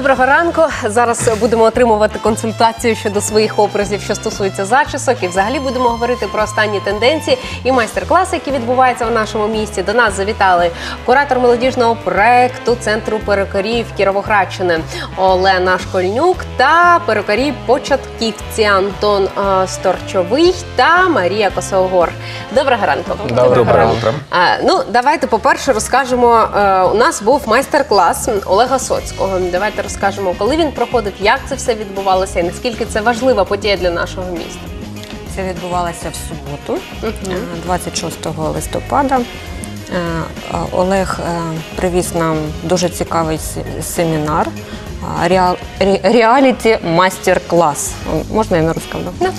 Доброго ранку. Зараз будемо отримувати консультацію щодо своїх образів, що стосується зачісок, і взагалі будемо говорити про останні тенденції і майстер-класи, які відбуваються в нашому місті. До нас завітали куратор молодіжного проекту центру перукарів Кіровоградщини Олена Школьнюк та перукарі початківці Антон е, Сторчовий та Марія Косогор. Доброго ранку. Доброго ранку. Ну, давайте, по-перше, розкажемо. е, у нас був майстер-клас Олега Соцького. Давайте розкажемо, коли він проходив, як це все відбувалося і наскільки це важлива подія для нашого міста. Це відбувалося в суботу, е, 26 листопада. Е, е, Олег е, привіз нам дуже цікавий се- семінар. е, реал- ре- Реаліті мастер-класс. Можна я на русском? Да?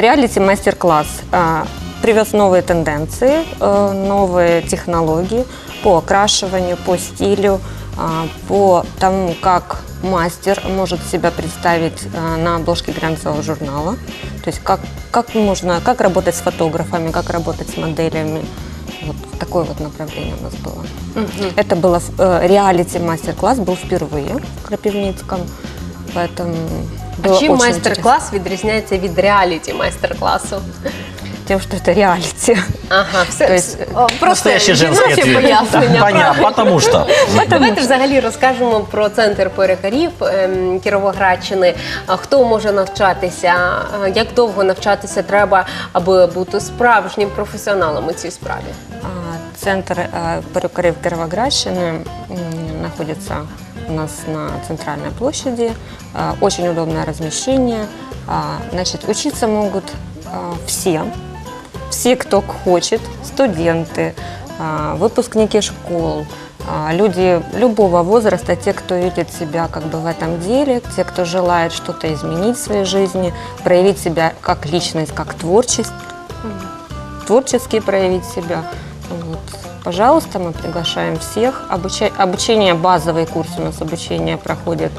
Реаліті мастер-класс. Э, Привез новые тенденции, э, новые технологии по окрашиванию, по стилю, а, по тому, как мастер может себя представить а, на обложке глянцевого журнала. То есть как, как можно, как работать с фотографами, как работать с моделями. Вот такое вот направление у нас было. Это было э, реалити мастер-класс, был впервые в Крапивницком. Поэтому было А чим очень майстер-клас відрізняється від реаліті майстер-класу? интересно. Тем, что это реалити. Ага, все, То есть, все. О, просто Настоящий женский жіноче ответ. пояснення. Понятно, потому что. Давайте взагалі розкажемо про центр перукарів ем, Кіровоградщини. А Хто може навчатися? А Як довго навчатися треба, аби бути справжнім професіоналом у цій справі? А, Центр э, перукарей Кировоградщины м, находится у нас на центральной площади. А, Очень удобное размещение. А, Значит, учиться могут а, все, Все, кто хочет, студенты, а, выпускники школ, а, люди любого возраста, те, кто видит себя как бы в этом деле, те, кто желает что-то изменить в своей жизни, проявить себя как личность, как творчесть, творчески проявить себя. Вот. Пожалуйста, мы приглашаем всех. Обучение, базовый курс у нас обучение проходит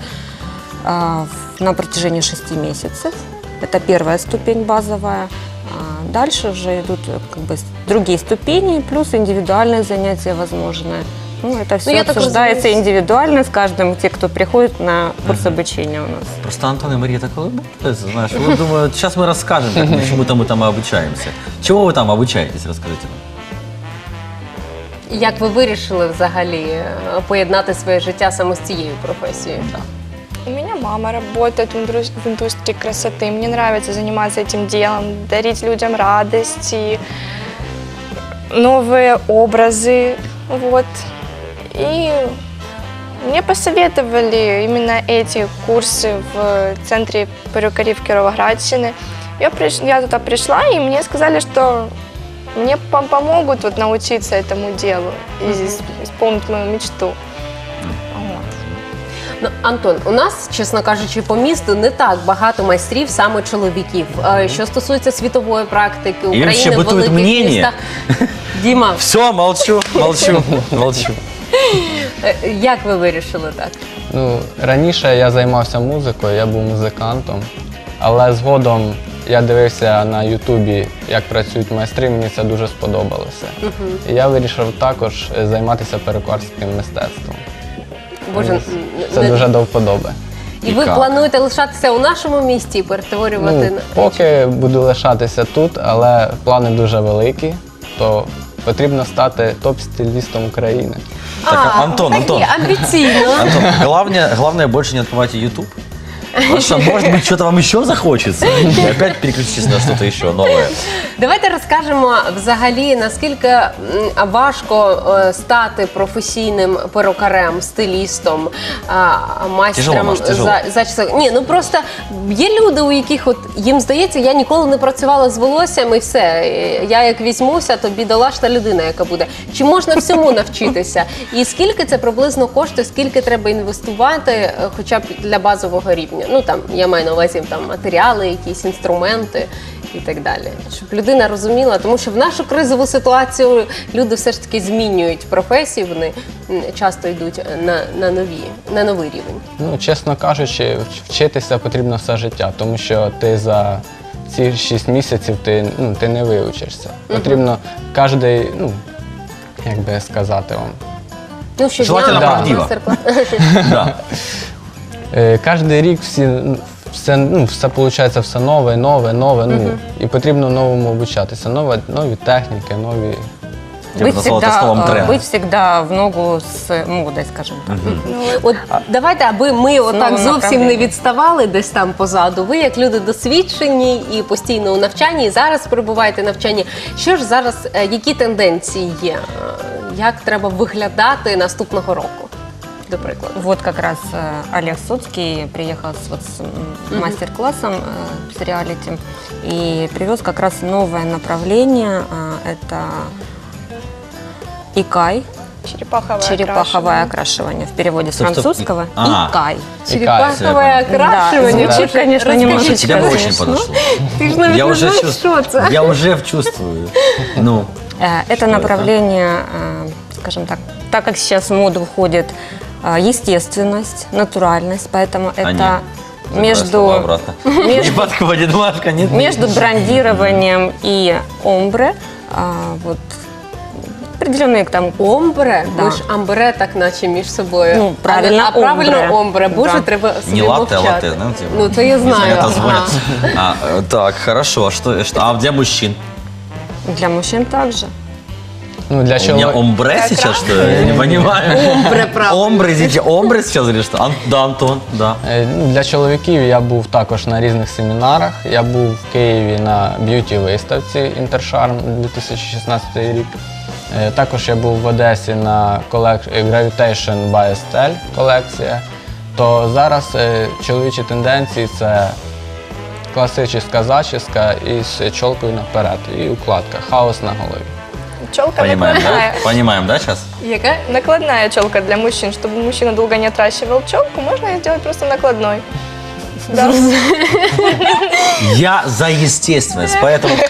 а, на протяжении шести месяцев. Это первая ступень базовая. А Дальше уже идут э, как бы с- другие ступени, плюс индивидуальные занятия возможны. Ну, это все я так обсуждается разумею, индивидуально с каждым, те, кто приходит на курс обучения у нас. Просто Антон и Мария так улыбаются, знаешь. Вот думаю, сейчас мы расскажем, как, мы чему-то мы там обучаемся. Чего вы там обучаетесь, расскажите нам. Як ви вирішили взагалі е, поєднати своє життя саме з цією професією? У меня мама работает в индустрии красоты. Мне нравится заниматься этим делом, дарить людям радость и новые образы. Вот. И мне посоветовали именно эти курсы в центре перукарей в Кировоградщине. Я, приш... я туда пришла, и мне сказали, что мне пом- помогут вот научиться этому делу и ис- исполнить мою мечту. Ну, Антон, у нас, чесно кажучи, по місту не так багато майстрів саме чоловіків. Е, Що стосується світової практики, України вообще в бытует великих мнение. містах. Діма, Все, молчу, молчу, молчу. е, як ви вирішили так? Ну, раніше я займався музикою, я був музикантом, але згодом я дивився на Ютубі, як працюють майстри, мені це дуже сподобалося. І я вирішив також е, займатися перукарським мистецтвом. Боже, це не- дуже до вподоби. і ви як? плануєте лишатися у нашому місті і перетворювати Ну, на поки буду лишатися тут, але плани дуже великі, то потрібно стати топ-стилістом України. Так, Антон, так Антон. ні, амбіційно. Антон, главное, главное больше не открывайте YouTube. Что, может быть, что-то вам еще захочется. И опять переключитесь на что-то еще новое. Давайте розкажемо взагалі, наскільки м, важко е, стати професійним перукарем, стилістом, а, майстром Тяжело, Маш, тяжело. за- зачісок. Ні, ну просто є люди, у яких от їм здається, я ніколи не працювала з волоссям і все. Е, Я як візьмуся, то бідолашна людина, яка буде. Чи можна всьому навчитися? І скільки це приблизно коштує, скільки треба інвестувати, е, хоча б для базового рівня? Ну там я маю на увазі там матеріали, якісь інструменти і так далі. Щоб людина розуміла, тому що в нашу кризову ситуацію люди все ж таки змінюють професію, вони часто йдуть на, на нові, на новий рівень. Ну, чесно кажучи, вчитися потрібно все життя, тому що ти за ці 6 місяців ти, ну, ти не вивчишся. Потрібно кожен, ну, як би сказати вам, Ну, щодня Желательно да. правдиво. Да. Е, Кожен рік всі, ну, все, ну, все виходить все нове, нове, нове. Ну, і потрібно новому обучатися. Нове, нові техніки, нові. Я бы назвал это словом э, тренд. быть всегда в ногу с модой, скажем так. От давайте, аби ми отак новим зовсім не направленням. відставали десь там позаду. Ви як люди досвідчені і постійно у навчанні, і зараз перебуваєте в навчанні. Що ж зараз, е, які тенденції є? Е, Як треба виглядати наступного року? До прикладу. Вот как раз э, Олег Соцкий приехал с, вот, с м, мастер-классом э, с реалити и привез как раз новое направление. а, это икай, Черепаховое, черепаховое окрашивание в переводе с Стоп, стоп, французского. и- а. Икай. Черепахове всё, я Да, окрашування. звучит, конечно, Розкажіть, немножечко Тебе бы очень смешно. подошло. Ти ж навіть Я не уже знаєш, чувствую. що це. Я уже чувствую. Ну, Э, Это Что это? направление, э, скажем так, так как сейчас в моду входит э, естественность, натуральность, поэтому а это между. Не между подходит, Машка, нет. Между брендированием и омбре а, вот определенные там Омбре, Да. ми ж амбре так наче між собою. Ну, правильно, а, а правильно омбре. омбре. Боже, Да. треба собі Не латте, а мовчати. латте, да? типа? Ну, це я знаю. Это звонят. ага. А, э, так, хорошо. А что, что- а для мужчин? для мужчин также. Ну, для У меня чоловіків. омбре сейчас, что ли? Я не понимаю. Омбре, правда. Омбре, извините, омбре сейчас или что? Ан- Да, Антон, да. Е, ну, Для чоловіків я був також на різних семінарах. Я був в Києві на б'юті виставці Інтершарм 2016 рік. Е, Також я був в Одесі на колек... е, Gravitation by Estelle колекція. То зараз е, чоловічі тенденції це класична зачіска із чолкою наперед і укладка, хаос на голові Челка Понимаем, накладная. да? Понимаем, да, сейчас? Яка? Накладная челка для мужчин. Чтобы мужчина долго не отращивал челку, можно ее сделать просто накладной. Да. Я за естественность, поэтому...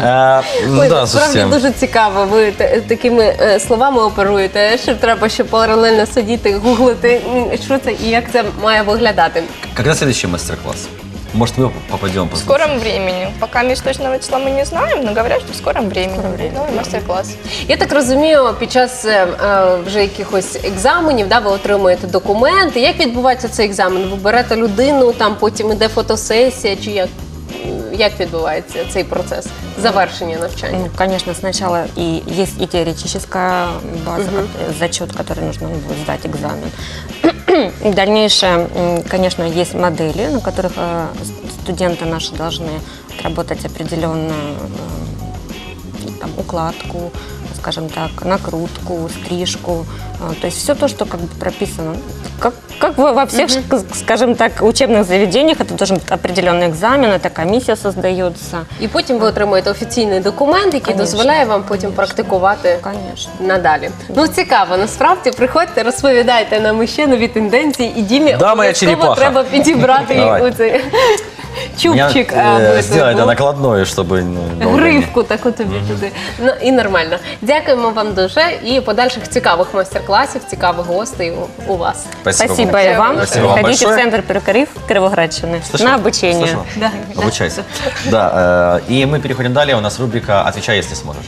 Э, ну Ой, Да, насправді слушайте. дуже цікаво. Ви та- такими е, словами оперуєте, що треба ще паралельно сидіти, гуглити, м, що це і як це має виглядати. Когда следующий мастер-класс? Может, мы попадем В послушать? скором времени. Пока месяц точного числа мы не знаем, но говорят, что в скором времени. будет Новый мастер-класс. Я так розумію, під час е, е, вже якихось екзаменів да, ви отримуєте документи. Як відбувається цей екзамен? Ви берете людину, там потім іде фотосесія, чи як, як відбувається цей процес завершення навчання? Ну, конечно, сначала и есть и теоретическая база, как- зачет, который нужно будет сдать экзамен. И Дальнейшее, м, конечно, есть модели, на которых э, с- студенты наши должны отработать определенную э, там, укладку, скажем так, накрутку, стрижку. А, То есть все то, что как бы прописано. Как, как во во всех, ск- скажем так, учебных заведениях, это должен быть определенный экзамен, эта комиссия создается. І потім ви отримуєте офіційний документ, який Конечно. дозволяє вам потім практикувати Конечно. надалі. Ну цікаво, насправді приходьте, розповідайте нам ще нові тенденції, і Дімі Да, моя обов'язково черепаха. треба підібрати Давай. оцей чубчик. Меня, а, э, буде Сделай это був. накладное, чтобы ну, долго не- Гривку таку тобі туди. Ну і нормально. Дякуємо вам дуже і подальших цікавих майстер-класів, цікавих гостей у, у вас. Спасибо. Спасибо и вам. Спасибо вам Приходите большое. в центр перукарів Кировоградщины Слышала? на обучение. Слышала? Да. Обучайся. Да, э, и мы переходим далее. У нас рубрика «Отвечай, если сможешь».